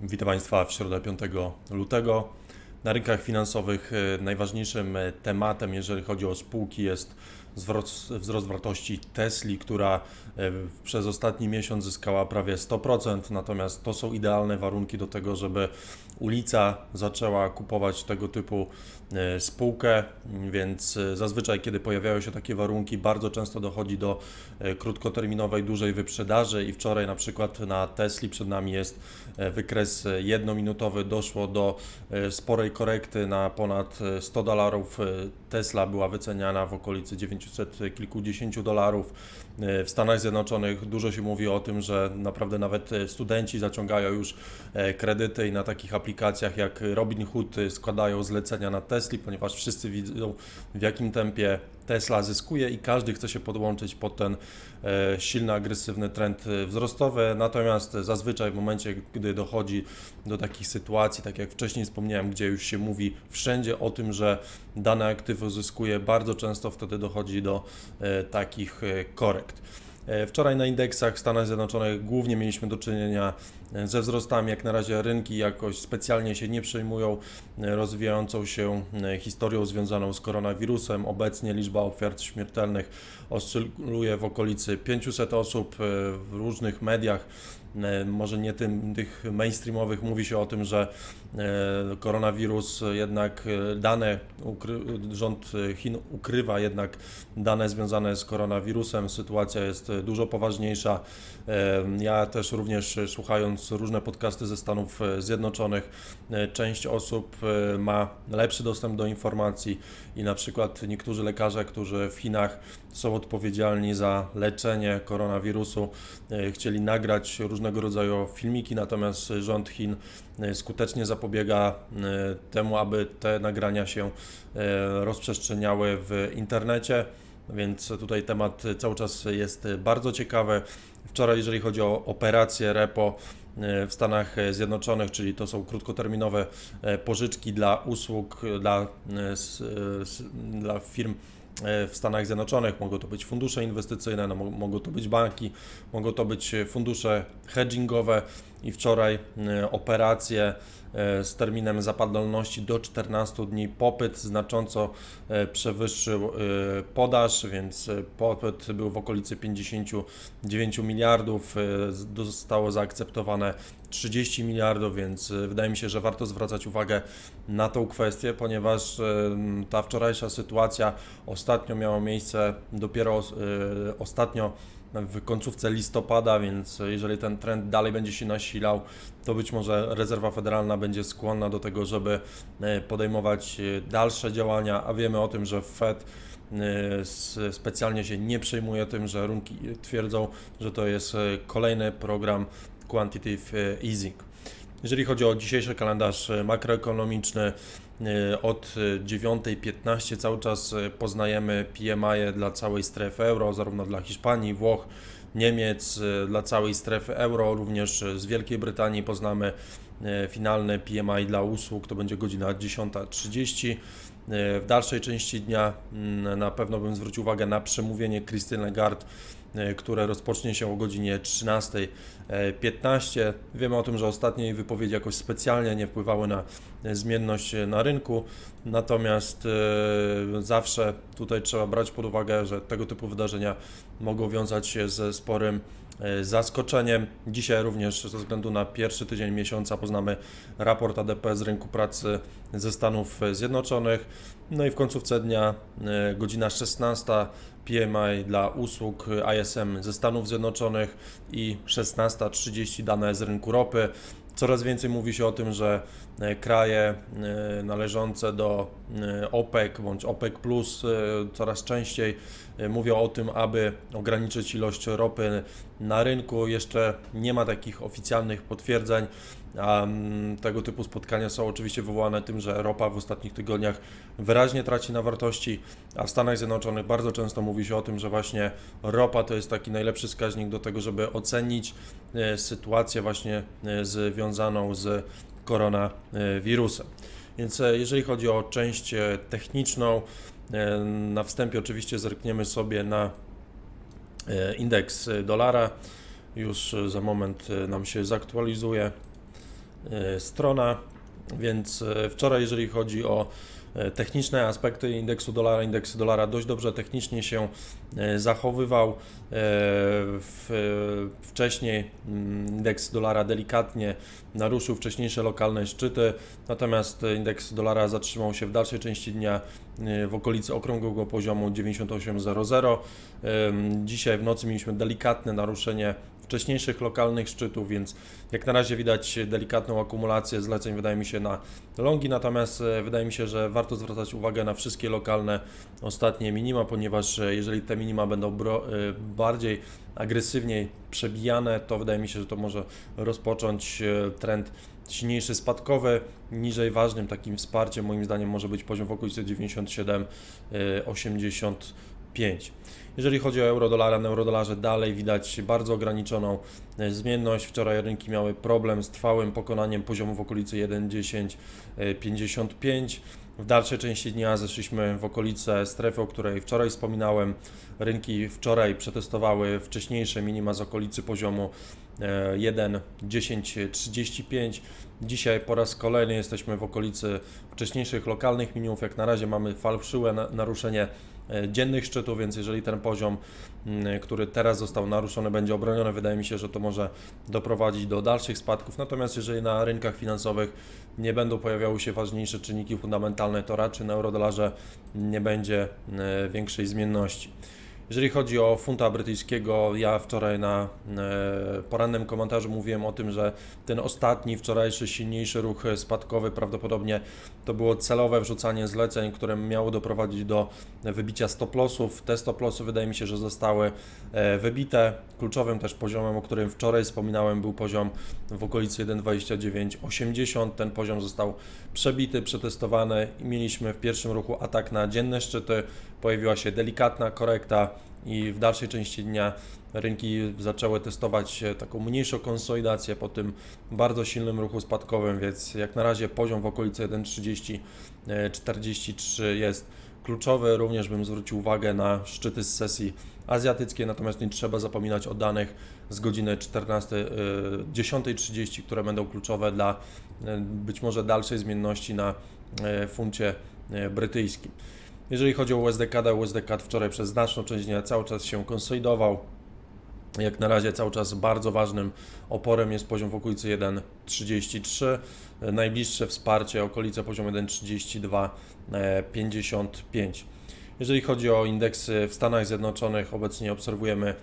Witam Państwa w środę 5 lutego. Na rynkach finansowych e, najważniejszym e, tematem, jeżeli chodzi o spółki, jest wzrost, wzrost wartości Tesli, która e, przez ostatni miesiąc zyskała prawie 100%. Natomiast to są idealne warunki do tego, żeby ulica zaczęła kupować tego typu e, spółkę, więc e, zazwyczaj, kiedy pojawiają się takie warunki, bardzo często dochodzi do krótkoterminowej, dużej wyprzedaży i wczoraj na przykład na Tesli przed nami jest wykres jednominutowy, doszło do sporej korekty na ponad e, 100 dolarów. Tesla była wyceniana w okolicy 900 kilkudziesięciu dolarów. E, W Stanach Zjednoczonych dużo się mówi o tym, że naprawdę nawet e, studenci zaciągają już e, kredyty i na takich aplikacjach jak Robinhood składają zlecenia na Tesli, ponieważ wszyscy widzą w jakim tempie Tesla zyskuje i każdy chce się podłączyć pod ten silny, agresywny trend wzrostowy. Natomiast zazwyczaj w momencie, gdy dochodzi do takich sytuacji, tak jak wcześniej wspomniałem, gdzie już się mówi wszędzie o tym, że dane aktywo zyskuje, bardzo często wtedy dochodzi do takich e, korekt. E, Wczoraj na indeksach w Stanach Zjednoczonych głównie mieliśmy do czynienia ze wzrostami. Jak na razie rynki jakoś specjalnie się nie przejmują e, rozwijającą się e, historią związaną z koronawirusem. Obecnie liczba ofiar śmiertelnych oscyluje w okolicy 500 osób e, w różnych mediach. e, Może nie tym, tych mainstreamowych mówi się o tym, że e, koronawirus jednak e, dane, ukry, rząd e, Chin ukrywa jednak dane związane z koronawirusem. Sytuacja jest e, dużo poważniejsza. E, Ja też również e, słuchając różne podcasty ze Stanów e, Zjednoczonych, e, część osób e, ma lepszy dostęp do informacji i na przykład niektórzy lekarze, którzy w Chinach są odpowiedzialni za leczenie koronawirusu, chcieli nagrać różnego rodzaju filmiki, natomiast rząd Chin skutecznie zapobiega temu, aby te nagrania się rozprzestrzeniały w internecie. Więc tutaj temat cały czas jest bardzo ciekawy. Wczoraj, jeżeli chodzi o operacje repo e, w Stanach Zjednoczonych, czyli to są krótkoterminowe e, pożyczki dla usług, dla, e, dla firm w Stanach Zjednoczonych. Mogą to być fundusze inwestycyjne, no, mo- mogą to być banki, mogą to być fundusze hedgingowe i wczoraj e, operacje e, z terminem zapadalności do 14 dni popyt znacząco e, przewyższył podaż, więc popyt był w okolicy 59 miliardów, zostało zaakceptowane 30 miliardów, więc wydaje mi się, że warto zwracać uwagę na tą kwestię, ponieważ ta wczorajsza sytuacja ostatnio miała miejsce dopiero ostatnio w końcówce listopada, więc jeżeli ten trend dalej będzie się nasilał, to być może rezerwa federalna będzie skłonna do tego, żeby e, podejmować e, dalsze działania, a wiemy o tym, że Fed e, specjalnie się nie przejmuje tym, że rynki twierdzą, że to jest kolejny program quantitative easing. Jeżeli chodzi o dzisiejszy kalendarz e, makroekonomiczny, e, od e, 9.15 cały czas e, poznajemy PMI dla całej strefy euro, zarówno dla Hiszpanii, Włoch, Niemiec, e, dla całej strefy euro, również e, z Wielkiej Brytanii poznamy e, finalny PMI dla usług, to będzie godzina 10.30. E, W dalszej części dnia mm, na pewno bym zwrócił uwagę na przemówienie Christine Lagarde, e, które rozpocznie się o godzinie 13.15. Wiemy o tym, że ostatnie wypowiedzi jakoś specjalnie nie wpływały na e, zmienność e, na rynku, natomiast e, zawsze tutaj trzeba brać pod uwagę, że tego typu wydarzenia mogą wiązać się ze sporym e, zaskoczeniem. Dzisiaj również ze względu na pierwszy tydzień miesiąca poznamy raport ADP z rynku pracy ze Stanów Zjednoczonych. No i w końcówce dnia e, godzina 16 PMI dla usług ISM ze Stanów Zjednoczonych i 16.30 dane z rynku ropy. Coraz więcej mówi się o tym, że e, kraje e, należące do e, OPEC bądź OPEC Plus e, coraz częściej e, mówią o tym, aby ograniczyć ilość ropy na rynku. Jeszcze nie ma takich oficjalnych potwierdzeń. Mm, tego typu spotkania są oczywiście wywołane tym, że ropa w ostatnich tygodniach wyraźnie traci na wartości, a w Stanach Zjednoczonych bardzo często mówi się o tym, że właśnie ropa to jest taki najlepszy wskaźnik do tego, żeby ocenić e, sytuację właśnie e, związaną z koronawirusem. Więc e, jeżeli chodzi o część e, techniczną, e, na wstępie oczywiście zerkniemy sobie na indeks dolara. Już za moment nam się zaktualizuje. strona, więc wczoraj, jeżeli chodzi o techniczne aspekty indeksu dolara, indeks dolara dość dobrze technicznie się e, zachowywał. E, e, wcześniej mm, indeks dolara delikatnie naruszył wcześniejsze lokalne szczyty, natomiast indeks dolara zatrzymał się w dalszej części dnia e, w okolicy okrągłego poziomu 98.00. Em, Dzisiaj w nocy mieliśmy delikatne naruszenie wcześniejszych lokalnych szczytów, więc jak na razie widać delikatną akumulację zleceń, wydaje mi się, na longi, natomiast e, wydaje mi się, że warto zwracać uwagę na wszystkie lokalne ostatnie minima, ponieważ e, jeżeli te minima będą e, bardziej agresywniej przebijane, to wydaje mi się, że to może rozpocząć trend silniejszy spadkowy. Niżej ważnym takim wsparciem moim zdaniem może być poziom w okolicy 97,85. Jeżeli chodzi o euro-dolara, na eurodolarze dalej widać bardzo ograniczoną e, zmienność. Wczoraj rynki miały problem z trwałym pokonaniem poziomu w okolicy 1,1055. W dalszej części dnia zeszliśmy w okolice strefy, o której wczoraj wspominałem. Rynki wczoraj przetestowały wcześniejsze minima z okolicy poziomu e, 1,1035. Dzisiaj po raz kolejny jesteśmy w okolicy wcześniejszych lokalnych minimów. Jak na razie mamy fałszywe na- naruszenie e, dziennych szczytów, więc jeżeli ten poziom, mm, który teraz został naruszony, będzie obroniony, wydaje mi się, że to może doprowadzić do dalszych spadków. Natomiast jeżeli na rynkach finansowych nie będą pojawiały się ważniejsze czynniki fundamentalne, to raczej na eurodolarze nie będzie e, większej zmienności. Jeżeli chodzi o funta brytyjskiego, ja wczoraj na e, porannym komentarzu mówiłem o tym, że ten ostatni, wczorajszy, silniejszy ruch spadkowy prawdopodobnie to było celowe wrzucanie zleceń, które miało doprowadzić do wybicia stop lossów. Te stop lossy wydaje mi się, że zostały e, wybite. Kluczowym też poziomem, o którym wczoraj wspominałem, był poziom w okolicy 1,2980. Ten poziom został przebity, przetestowany i mieliśmy w pierwszym ruchu atak na dzienne szczyty. Pojawiła się delikatna korekta i w dalszej części dnia rynki zaczęły testować e, taką mniejszą konsolidację po tym bardzo silnym ruchu spadkowym, więc jak na razie poziom w okolicy 1,3043 jest kluczowy. Również bym zwrócił uwagę na szczyty z sesji azjatyckiej, natomiast nie trzeba zapominać o danych z godziny 14, e, 10.30, które będą kluczowe dla e, być może dalszej zmienności na e, funcie e, brytyjskim. Jeżeli chodzi o USDK, USDK wczoraj przez znaczną część dnia cały czas się konsolidował. Jak na razie cały czas bardzo ważnym oporem jest poziom w okolicy 1,33. E, Najbliższe wsparcie okolice poziomu 1,3255. Jeżeli chodzi o indeksy w Stanach Zjednoczonych, obecnie obserwujemy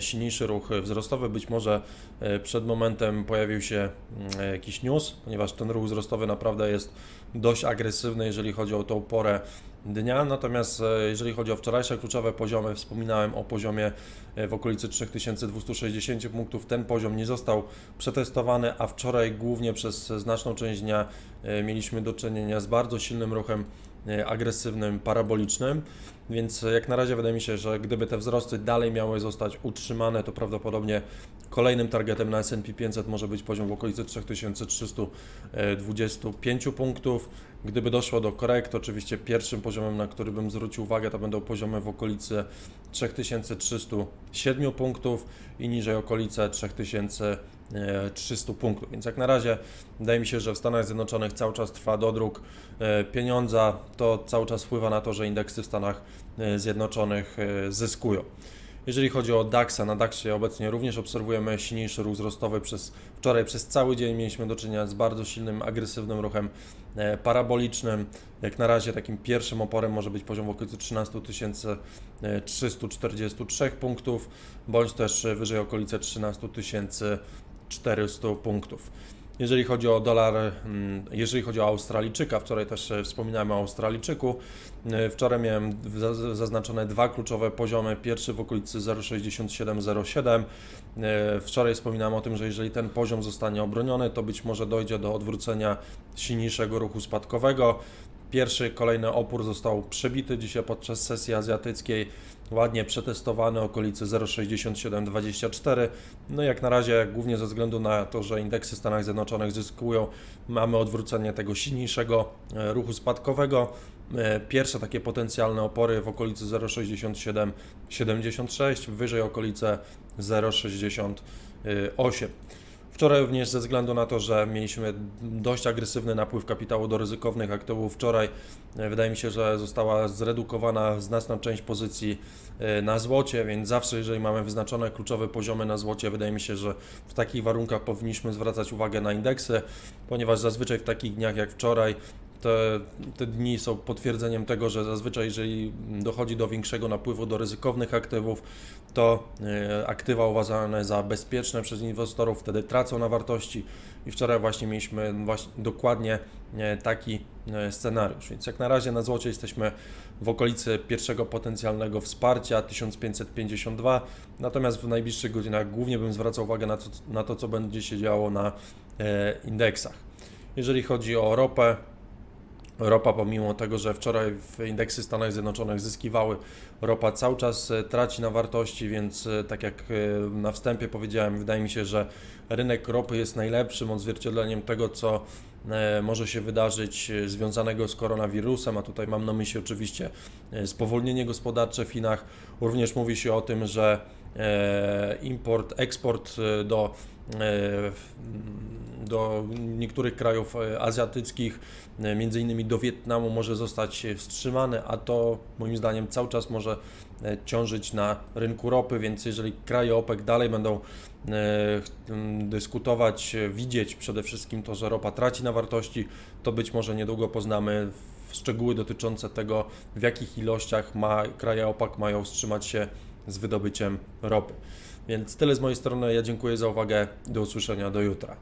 silniejszy ruch wzrostowy. Być może e, przed momentem pojawił się mm, jakiś news, ponieważ ten ruch wzrostowy naprawdę jest dość agresywny, jeżeli chodzi o tą porę dnia. Natomiast e, jeżeli chodzi o wczorajsze kluczowe poziomy, wspominałem o poziomie e, w okolicy 3260 punktów. Ten poziom nie został przetestowany, a wczoraj głównie przez znaczną część dnia e, mieliśmy do czynienia z bardzo silnym ruchem e, agresywnym, parabolicznym. Więc jak na razie wydaje mi się, że gdyby te wzrosty dalej miały zostać utrzymane, to prawdopodobnie kolejnym targetem na S&P 500 może być poziom w okolicy 3325 punktów. Gdyby doszło do korekt, oczywiście pierwszym poziomem, na który bym zwrócił uwagę, to będą poziomy w okolicy 3307 punktów i niżej okolice 3300 punktów. Więc jak na razie wydaje mi się, że w Stanach Zjednoczonych cały czas trwa dodruk e, pieniądza. To cały czas wpływa na to, że indeksy w Stanach e, Zjednoczonych e, zyskują. Jeżeli chodzi o DAX, na DAXie obecnie również obserwujemy silniejszy ruch wzrostowy. Przez, wczoraj przez cały dzień mieliśmy do czynienia z bardzo silnym, agresywnym ruchem e, parabolicznym. Jak na razie takim pierwszym oporem może być poziom w okolicy 13 343 punktów, bądź też e, wyżej okolice 13 400 punktów. Jeżeli chodzi o dolar, mm, jeżeli chodzi o Australijczyka, wczoraj też e, wspominałem o Australijczyku. E, Wczoraj miałem za- zaznaczone dwa kluczowe poziomy. Pierwszy w okolicy 0,6707. E, Wczoraj wspominałem o tym, że jeżeli ten poziom zostanie obroniony, to być może dojdzie do odwrócenia silniejszego ruchu spadkowego. Pierwszy, kolejny opór został przebity dzisiaj podczas sesji azjatyckiej, ładnie przetestowany okolicy 0,6724. No jak na razie, głównie ze względu na to, że indeksy w Stanach Zjednoczonych zyskują, mamy odwrócenie tego silniejszego e, ruchu spadkowego. E, Pierwsze takie potencjalne opory w okolicy 0,6776, wyżej okolice 0,68. Wczoraj również ze względu na to, że mieliśmy dość agresywny napływ kapitału do ryzykownych aktywów, wczoraj e, wydaje mi się, że została zredukowana znaczna część pozycji e, na złocie, więc zawsze jeżeli mamy wyznaczone kluczowe poziomy na złocie, wydaje mi się, że w takich warunkach powinniśmy zwracać uwagę na indeksy, ponieważ zazwyczaj w takich dniach jak wczoraj te, te dni są potwierdzeniem tego, że zazwyczaj jeżeli dochodzi do większego napływu do ryzykownych aktywów, to e, aktywa uważane za bezpieczne przez inwestorów wtedy tracą na wartości i wczoraj właśnie mieliśmy właśnie dokładnie e, taki e, scenariusz. Więc jak na razie na złocie jesteśmy w okolicy pierwszego potencjalnego wsparcia 1552, natomiast w najbliższych godzinach głównie bym zwracał uwagę na to, na to co będzie się działo na indeksach. Jeżeli chodzi o ropę, Ropa, pomimo tego, że wczoraj w indeksy Stanów Zjednoczonych zyskiwały, ropa cały czas e, traci na wartości, więc e, tak jak e, na wstępie powiedziałem, wydaje mi się, że rynek ropy jest najlepszym odzwierciedleniem tego, co może się wydarzyć związanego z koronawirusem, a tutaj mam na myśli oczywiście spowolnienie gospodarcze w Chinach. Również mówi się o tym, że import, eksport e, do e, do niektórych krajów e, azjatyckich, e, między innymi do Wietnamu może zostać e, wstrzymany, a to moim zdaniem cały czas może e, ciążyć na rynku ropy, więc jeżeli kraje OPEC dalej będą e, dyskutować, e, widzieć przede wszystkim to, że ropa traci na wartości, to być może niedługo poznamy szczegóły dotyczące tego, w jakich ilościach ma, kraje OPEC mają wstrzymać się z wydobyciem ropy. Więc tyle z mojej strony. Ja dziękuję za uwagę. Do usłyszenia do jutra.